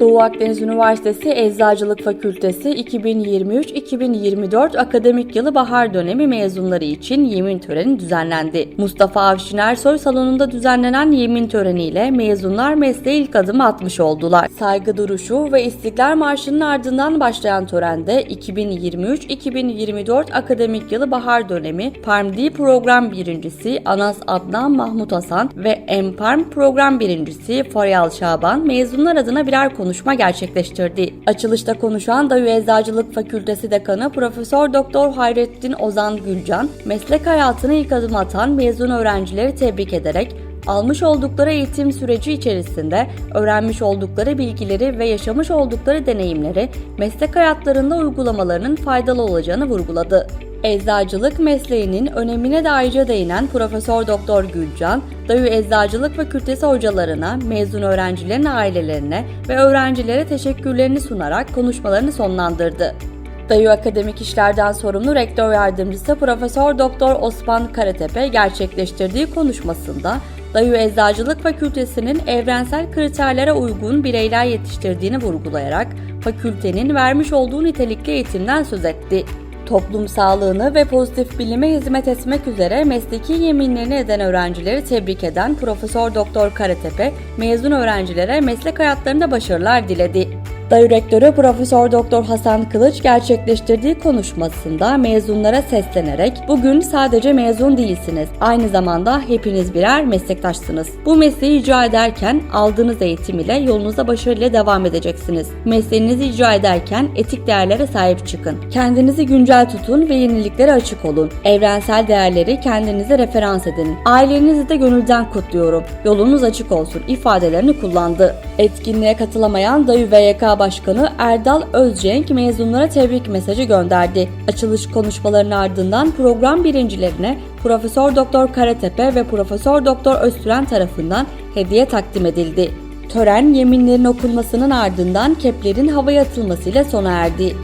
Doğu Akdeniz Üniversitesi Eczacılık Fakültesi 2023-2024 akademik yılı bahar dönemi mezunları için yemin töreni düzenlendi. Mustafa Avşin Ersoy salonunda düzenlenen yemin töreniyle mezunlar mesleğe ilk adımı atmış oldular. Saygı duruşu ve İstiklal Marşı'nın ardından başlayan törende 2023-2024 akademik yılı bahar dönemi PARMD program birincisi Anas Adnan Mahmut Hasan ve Emparm program birincisi Faryal Şaban mezunlar adına birer konuşma gerçekleştirdi. Açılışta konuşan Dayu Eczacılık Fakültesi Dekanı Profesör Doktor Hayrettin Ozan Gülcan, meslek hayatına ilk adım atan mezun öğrencileri tebrik ederek almış oldukları eğitim süreci içerisinde öğrenmiş oldukları bilgileri ve yaşamış oldukları deneyimleri meslek hayatlarında uygulamalarının faydalı olacağını vurguladı. Eczacılık mesleğinin önemine de ayrıca değinen Profesör Doktor Gülcan, Dayu Eczacılık Fakültesi hocalarına, mezun öğrencilerin ailelerine ve öğrencilere teşekkürlerini sunarak konuşmalarını sonlandırdı. Dayu Akademik İşlerden sorumlu Rektör Yardımcısı Profesör Doktor Osman Karatepe gerçekleştirdiği konuşmasında Dayu Eczacılık Fakültesinin evrensel kriterlere uygun bireyler yetiştirdiğini vurgulayarak fakültenin vermiş olduğu nitelikli eğitimden söz etti. Toplum sağlığını ve pozitif bilime hizmet etmek üzere mesleki yeminlerini eden öğrencileri tebrik eden Profesör Doktor Karatepe, mezun öğrencilere meslek hayatlarında başarılar diledi. Dayu Rektörü Profesör Doktor Hasan Kılıç gerçekleştirdiği konuşmasında mezunlara seslenerek bugün sadece mezun değilsiniz. Aynı zamanda hepiniz birer meslektaşsınız. Bu mesleği icra ederken aldığınız eğitim ile yolunuza başarıyla devam edeceksiniz. Mesleğinizi icra ederken etik değerlere sahip çıkın. Kendinizi güncel tutun ve yeniliklere açık olun. Evrensel değerleri kendinize referans edin. Ailenizi de gönülden kutluyorum. Yolunuz açık olsun ifadelerini kullandı. Etkinliğe katılamayan Dayu VYK Başkanı Erdal Özcenk mezunlara tebrik mesajı gönderdi. Açılış konuşmalarının ardından program birincilerine Profesör Doktor Karatepe ve Profesör Doktor Öztüren tarafından hediye takdim edildi. Tören yeminlerin okunmasının ardından keplerin havaya atılmasıyla sona erdi.